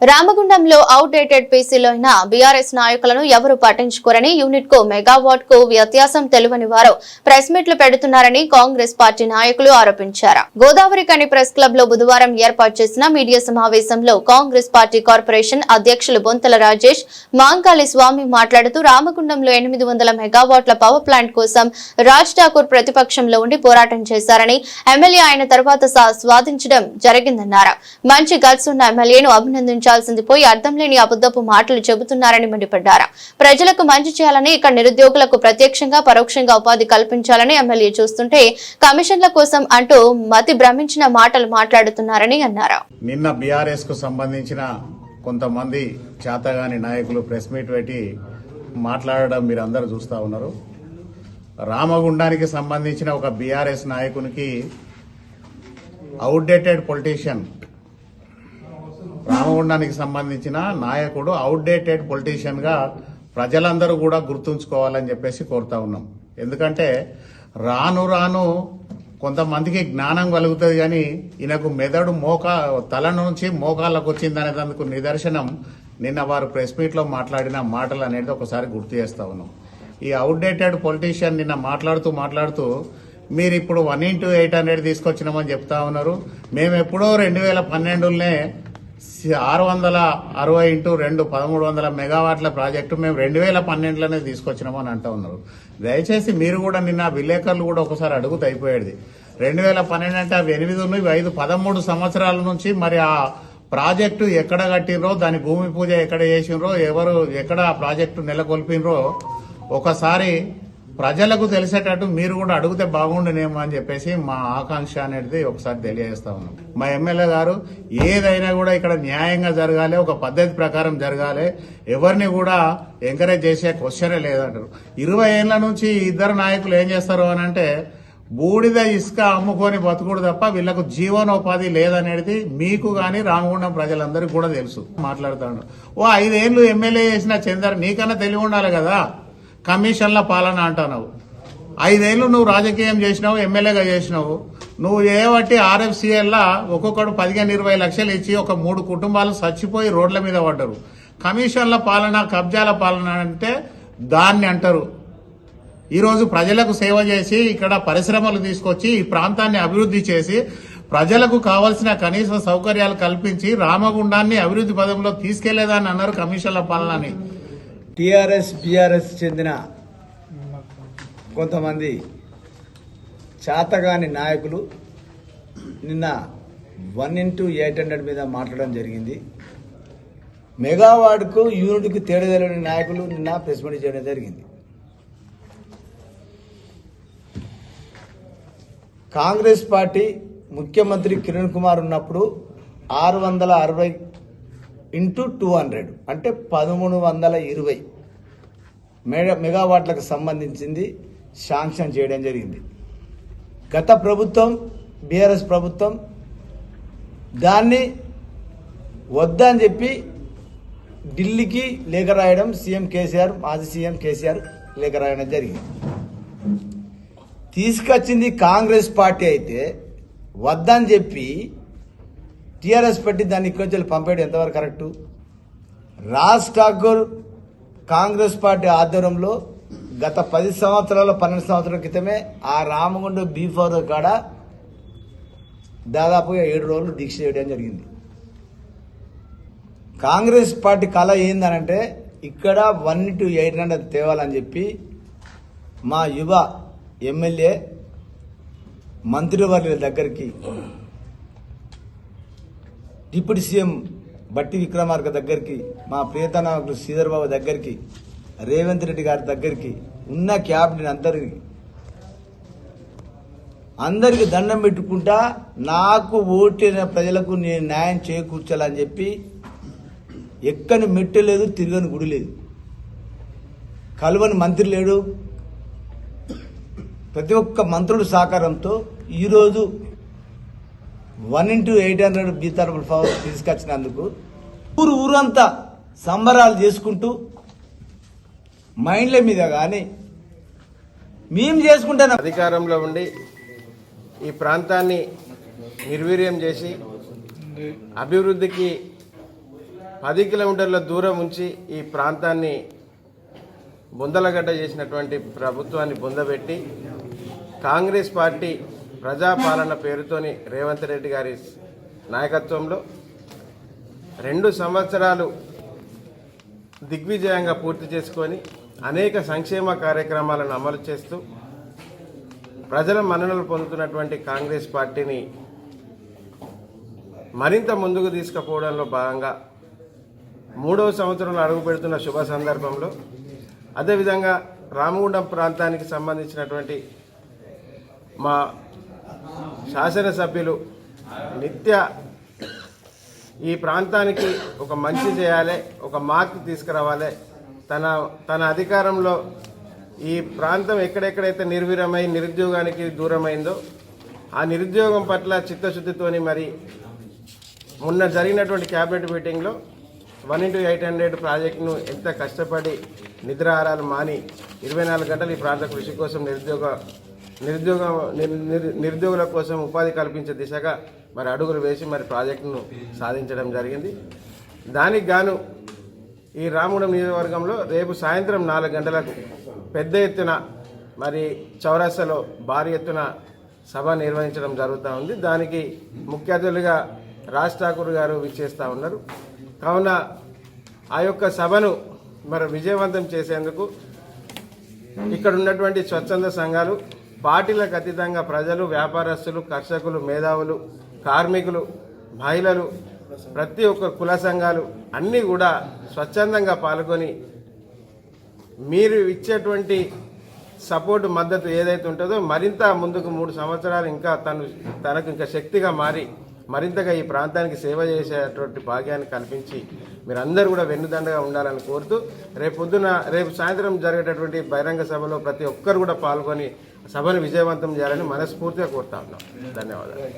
రామగుండంలో outdated పీసీలో అయిన BRS నాయకులను ఎవరు పట్టించుకోరని యూనిట్కు మెగావాట్కు వ్యత్యాసం తెలియని వారు ప్రెస్ మీట్లు పెడుతున్నారని కాంగ్రెస్ పార్టీ నాయకులు ఆరోపించారు. గోదావరి కని ప్రెస్ క్లబ్లో బుధవారం ఏర్పాటు చేసిన మీడియా సమావేశంలో కాంగ్రెస్ పార్టీ కార్పొరేషన్ అధ్యక్షులు బొంతల రాజేష్ మాంకాళి స్వామి మాట్లాడుతూ రామగుండంలో ఎనిమిది వందల మెగావాట్ల పవర్ ప్లాంట్ కోసం రాజ్ ఠాకూర్ ప్రతిపక్షంలో ఉండి పోరాటం చేశారని ఎమ్మెల్యే ఆయన తర్వాత సా- స్వాధించడం జరిగిందన్నారు. మంచి గట్స్ ఉన్న ఎమ్మెల్యేను అభినందించాల్సింది పోయి అర్థం లేని అబద్దపు మాటలు చెబుతున్నారని మండిపడ్డారు. ప్రజలకు మంచి చేయాలని ఇక్కడ నిరుద్యోగులకు ప్రత్యక్షంగా పరోక్షంగా ఉపాధి కల్పించాలని ఎమ్మెల్యే చూస్తుంటే కమిషన్ల కోసం అంటూ మతి భ్రమించిన మాటలు మాట్లాడుతున్నారని అన్నారు. నిన్న బీఆర్ఎస్కు సంబంధించిన కొంతమంది చేతగాని నాయకులు ప్రెస్ మీట్ పెట్టి మాట్లాడడం మీరు అందరూ చూస్తూ ఉన్నారు. రామగుండానికి సంబంధించిన ఒక బీఆర్ఎస్ నాయకునికి అవుట్డేటెడ్ పొలిటీషియన్ రామగుండానికి సంబంధించిన నాయకుడు అవుట్డేటెడ్ పొలిటీషియన్గా ప్రజలందరూ కూడా గుర్తుంచుకోవాలని చెప్పేసి కోరుతా ఉన్నాం. ఎందుకంటే రాను రాను కొంతమందికి జ్ఞానం కలుగుతుంది కానీ ఈయనకు మెదడు మోకా తల నుంచి మోకాళ్ళకు వచ్చిందనే దానికి నిదర్శనం నిన్న వారు ప్రెస్ మీట్లో మాట్లాడిన మాటలు అనేది ఒకసారి గుర్తు చేస్తా ఉన్నాం. ఈ అవుట్డేటెడ్ పొలిటీషియన్ నిన్న మాట్లాడుతూ మాట్లాడుతూ మీరు ఇప్పుడు వన్ ఇంటూ ఎయిట్ హండ్రెడ్ తీసుకొచ్చినామని చెప్తా ఉన్నారు. మేము ఎప్పుడో రెండు వేల పన్నెండులోనే ఆరు వందల అరవై ఇంటూ రెండు పదమూడు వందల మెగావాట్ల ప్రాజెక్టు మేము రెండు వేల పన్నెండులోనే తీసుకొచ్చినామని అంటూ ఉన్నారు. దయచేసి మీరు కూడా నిన్న విలేకరులు కూడా ఒకసారి అడుగుతూ అయిపోయేది. రెండు వేల పన్నెండు అంటే అవి ఎనిమిది ఉన్నాయి ఇవి ఐదు పదమూడు సంవత్సరాల నుంచి మరి ఆ ప్రాజెక్టు ఎక్కడ కట్టినరో దాని భూమి పూజ ఎక్కడ చేసినరో ఎవరు ఎక్కడ ఆ ప్రాజెక్టు నెలకొల్పినరో ఒకసారి ప్రజలకు తెలిసేటట్టు మీరు కూడా అడిగితే బాగుండునేమో అని చెప్పేసి మా ఆకాంక్ష అనేది ఒకసారి తెలియజేస్తా ఉన్నాం. మా ఎమ్మెల్యే గారు ఏదైనా కూడా ఇక్కడ న్యాయంగా జరగాలి ఒక పద్ధతి ప్రకారం జరగాలి ఎవరిని కూడా ఎంకరేజ్ చేసే క్వశ్చనే లేదంటారు. ఇరవై ఏళ్ళ నుంచి ఇద్దరు నాయకులు ఏం చేస్తారు అని అంటే బూడిద ఇసుక అమ్ముకొని బతుకుడు తప్ప వీళ్ళకు జీవనోపాధి లేదనేది మీకు గాని రామగుండం ప్రజలందరికీ కూడా తెలుసు మాట్లాడుతాడు ఓ ఐదేళ్ళు ఎమ్మెల్యే చేసిన చందర్ నీకన్నా తెలివి ఉండాలి కదా. కమిషన్ల పాలన అంటున్నావు. ఐదేళ్ళు నువ్వు రాజకీయం చేసినావు ఎమ్మెల్యేగా చేసినావు. నువ్వు ఏ ఆర్ఎఫ్సిఎల్లా ఒక్కొక్కడు పదిహేను ఇరవై లక్షలు ఇచ్చి ఒక మూడు కుటుంబాలు చచ్చిపోయి రోడ్ల మీద పడ్డరు. కమిషన్ల పాలన కబ్జాల పాలన అంటే దాన్ని అంటారు. ఈరోజు ప్రజలకు సేవ చేసి ఇక్కడ పరిశ్రమలు తీసుకొచ్చి ఈ ప్రాంతాన్ని అభివృద్ధి చేసి ప్రజలకు కావలసిన కనీస సౌకర్యాలు కల్పించి రామగుండాన్ని అభివృద్ధి పదంలో తీసుకెళ్ళేదని అన్నారు కమిషన్ల పాలనని. టిఆర్ఎస్ బిఆర్ఎస్ చెందిన కొంతమంది చాతగాని నాయకులు నిన్న వన్ ఇంటూ ఎయిట్ హండ్రెడ్ మీద మాట్లాడడం జరిగింది. మెగావాడ్కు యూనిట్కు తేడా తెలియని నాయకులు నిన్న ప్రెస్ మీట్ చేయడం జరిగింది. కాంగ్రెస్ పార్టీ ముఖ్యమంత్రి కిరణ్ కుమార్ ఉన్నప్పుడు ఆరు వందల అరవై ఇంటూ టూ హండ్రెడ్ అంటే పదమూడు వందల ఇరవై మెగా మెగావాట్లకు సంబంధించింది శాంక్షన్ చేయడం జరిగింది. గత ప్రభుత్వం బీఆర్ఎస్ ప్రభుత్వం దాన్ని వద్దని చెప్పి ఢిల్లీకి లేఖ రాయడం సీఎం కేసీఆర్ మాజీ సీఎం కేసీఆర్ లేఖ రాయడం జరిగింది. తీసుకొచ్చింది కాంగ్రెస్ పార్టీ అయితే వద్దని చెప్పి టీఆర్ఎస్ పెట్టి దాన్ని ఇక్కడి నుంచి పంపేయడం ఎంతవరకు కరెక్టు? రాజ్ ఠాకూర్ కాంగ్రెస్ పార్టీ ఆధ్వర్యంలో గత పది సంవత్సరాల పన్నెండు సంవత్సరాల క్రితమే ఆ రామగుండ బీఫోర్ కాడ దాదాపుగా ఏడు రోజులు దీక్ష చేయడం జరిగింది. కాంగ్రెస్ పార్టీ కళ ఏందనంటే ఇక్కడ వన్ టు ఎయిట్ హండ్రెడ్ తేవాలని చెప్పి మా యువ ఎమ్మెల్యే మంత్రివర్యుల దగ్గరికి డిప్యూటీ సీఎం బట్టి విక్రమార్క దగ్గరికి మా ప్రియత నాయకులు శ్రీధర్ బాబు దగ్గరికి రేవంత్ రెడ్డి గారి దగ్గరికి ఉన్న క్యాబినెట్ అందరికి అందరికి దండం పెట్టుకుంటా నాకు ఓటిన ప్రజలకు నేను న్యాయం చేకూర్చాలని చెప్పి ఎక్కని మెట్టు లేదు తిరగని గుడి లేదు. కలువని మంత్రి లేడు. ప్రతి ఒక్క మంత్రుల సహకారంతో ఈరోజు వన్ ఇంటూ ఎయిట్ హండ్రెడ్ బీతారబుల్ పవర్ తీసుకొచ్చినందుకు ఊరు ఊరంతా సంబరాలు చేసుకుంటూ మైండ్ల మీద కానీ మేము చేసుకుంటే అధికారంలో ఉండి ఈ ప్రాంతాన్ని నిర్వీర్యం చేసి అభివృద్ధికి పది కిలోమీటర్ల దూరం ఉంచి ఈ ప్రాంతాన్ని బుందలగడ్డ చేసినటువంటి ప్రభుత్వాన్ని బుందబెట్టి కాంగ్రెస్ పార్టీ ప్రజాపాలన పేరుతోని రేవంత్ రెడ్డి గారి నాయకత్వంలో రెండు సంవత్సరాలు దిగ్విజయంగా పూర్తి చేసుకొని అనేక సంక్షేమ కార్యక్రమాలను అమలు చేస్తూ ప్రజల మన్ననలు పొందుతున్నటువంటి కాంగ్రెస్ పార్టీని మరింత ముందుకు తీసుకుపోవడంలో భాగంగా మూడవ సంవత్సరంలో అడుగు పెడుతున్న శుభ సందర్భంలో అదేవిధంగా రామగుండం ప్రాంతానికి సంబంధించినటువంటి మా శాసనసభ్యులు నిత్య ఈ ప్రాంతానికి ఒక మంచి చేయాలి ఒక మార్పు తీసుకురావాలి. తన తన అధికారంలో ఈ ప్రాంతం ఎక్కడెక్కడైతే నిర్వీరమై నిరుద్యోగానికి దూరమైందో ఆ నిరుద్యోగం పట్ల చిత్తశుద్ధితోని మరి మొన్న జరిగినటువంటి క్యాబినెట్ మీటింగ్లో వన్ ఇంటూ ఎయిట్ హండ్రెడ్ ప్రాజెక్టును ఎంత కష్టపడి నిద్రాహారాలు మాని ఇరవై నాలుగు గంటలు ఈ ప్రాంత కృషి కోసం నిరుద్యోగ నిరుద్యోగ నిర్- నిరుద్యోగుల కోసం ఉపాధి కల్పించే దిశగా మరి అడుగులు వేసి మరి ప్రాజెక్టును సాధించడం జరిగింది. దానికి గాను ఈ రాముడు నియోజకవర్గంలో రేపు సాయంత్రం నాలుగు గంటలకు పెద్ద ఎత్తున మరి చౌరస్తాలో భారీ ఎత్తున సభ నిర్వహించడం జరుగుతూ ఉంది. దానికి ముఖ్య అతిథులుగా రాజ్ ఠాకూర్ గారు విచ్చేస్తూ ఉన్నారు. కావున ఆ యొక్క సభను మరి విజయవంతం చేసేందుకు ఇక్కడ ఉన్నటువంటి స్వచ్ఛంద సంఘాలు పార్టీలకు అతీతంగా ప్రజలు వ్యాపారస్తులు కర్షకులు మేధావులు కార్మికులు మహిళలు ప్రతి ఒక్క కుల సంఘాలు అన్నీ కూడా స్వచ్ఛందంగా పాల్గొని మీరు ఇచ్చేటువంటి సపోర్ట్ మద్దతు ఏదైతే ఉంటుందో మరింత ముందుకు మూడు సంవత్సరాలు ఇంకా తను తనకు ఇంకా శక్తిగా మారి మరింతగా ఈ ప్రాంతానికి సేవ చేసేటువంటి భాగ్యాన్ని కల్పించి మీరందరూ కూడా వెన్నుదండగా ఉండాలని కోరుతూ రేపు పొద్దున రేపు సాయంత్రం జరిగేటటువంటి బహిరంగ సభలో ప్రతి ఒక్కరు కూడా పాల్గొని సభను విజయవంతం చేయాలని మనస్ఫూర్తిగా కోరుతా ఉన్నాం. ధన్యవాదాలు.